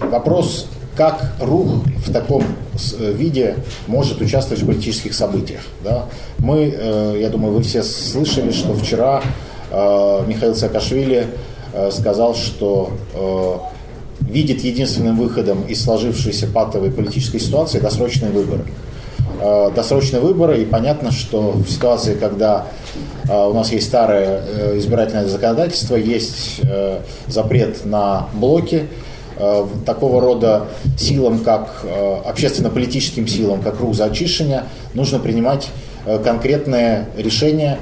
Вопрос, как РУХ в таком э, виде может участвовать в политических событиях. Да? Мы, э, я думаю, вы все слышали, что вчера э, Михаил Саакашвили сказал, что видит единственным выходом из сложившейся патовой политической ситуации досрочные выборы. Досрочные выборы, и понятно, что в ситуации, когда у нас есть старое избирательное законодательство, есть запрет на блоки, такого рода силам, как э, общественно-политическим силам, как рух за очищення, нужно принимать э, конкретные решения,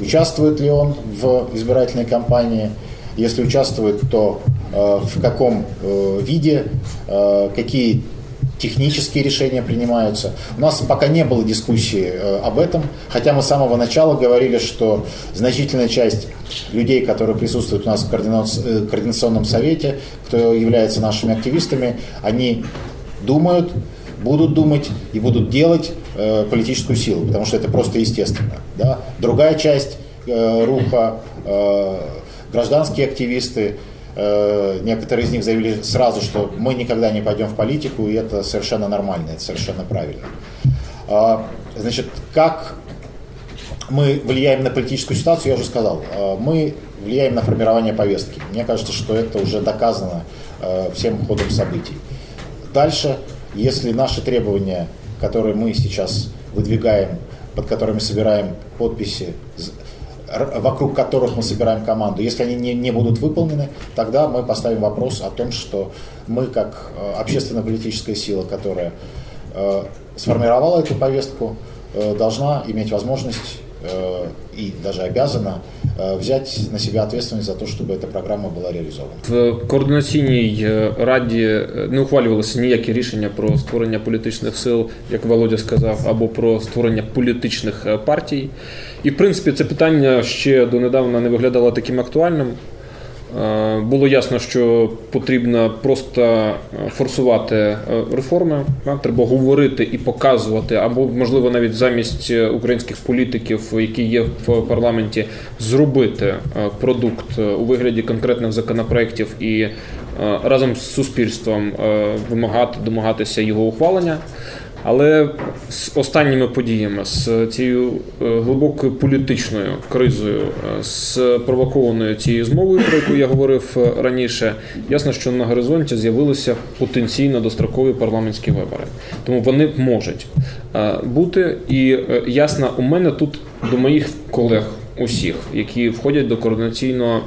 участвует ли он в избирательной кампании, если участвует, то э, в каком э, виде, э, какие технические решения принимаются. У нас пока не было дискуссии э, об этом, хотя мы с самого начала говорили, что значительная часть людей, которые присутствуют у нас в э, координационном совете, кто является нашими активистами, они думают, будут думать и будут делать э, политическую силу, потому что это просто естественно. Да? Другая часть руха, гражданские активисты, некоторые из них заявили сразу, что мы никогда не пойдем в политику, и это совершенно нормально, это совершенно правильно. А, Значит, как мы влияем на политическую ситуацию, я уже сказал. Э, Мы влияем на формирование повестки. Мне кажется, что это уже доказано э, всем ходом событий. Дальше, если наши требования, которые мы сейчас выдвигаем, под которыми собираем подписи, вокруг которых мы собираем команду, если они не, не будут выполнены, тогда мы поставим вопрос о том, что мы как э, общественно-политическая сила, которая э, сформировала эту повестку, э, должна иметь возможность э, и даже обязана э, взять на себя ответственность за то, чтобы эта программа была реализована. В координаційній е, раді е, не ухвалювалися ніякі рішення про створення політичних сил, як Володя сказав, або про створення політичних е, партій. І в принципі це питання ще донедавна не виглядало таким актуальним. Е, Було ясно, що потрібно просто е, форсувати е, реформи. Треба говорити і показувати, або можливо навіть замість українських політиків, які є в парламенті, зробити продукт у вигляді конкретних законопроєктів і разом з суспільством вимагати, домагатися його ухвалення. Але з останніми подіями, з цією е, глибокою політичною кризою, е, з провокованою цією змовою, про яку я говорив е, раніше, ясно, що на горизонті з'явилися потенційно дострокові парламентські вибори. Тому вони можуть бути. І ясно, у мене тут до моїх колег. Усіх, які входять до координаційної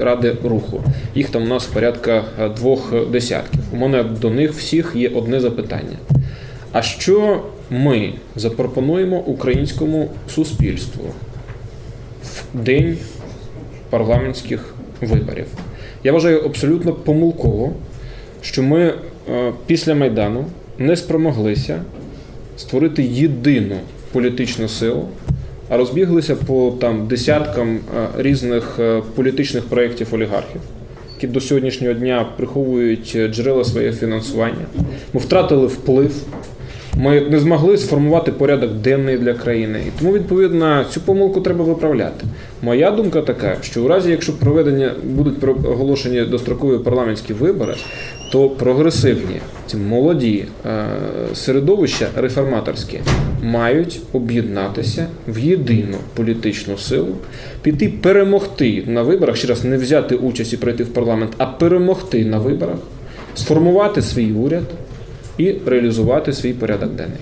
ради руху, їх там у нас порядка двох десятків. У мене до них всіх є одне запитання. А що ми запропонуємо українському суспільству в день парламентських виборів? Я вважаю абсолютно помилково, що ми е, після Майдану не спромоглися створити єдину політичну силу, а розбіглися по там десяткам е, різних е, політичних проєктів олігархів які до сьогоднішнього дня приховують джерела своє фінансування. Ми втратили вплив. Ми не змогли сформувати порядок денний для країни. І тому, відповідно, цю помилку треба виправляти. Моя думка така, що у разі, якщо проведення будуть оголошені дострокові парламентські вибори, то прогресивні, ці молоді е, середовища реформаторські мають об'єднатися в єдину політичну силу, піти перемогти на виборах, ще раз не взяти участь і прийти в парламент, а перемогти на виборах, сформувати свій уряд і реалізувати свій порядок денний.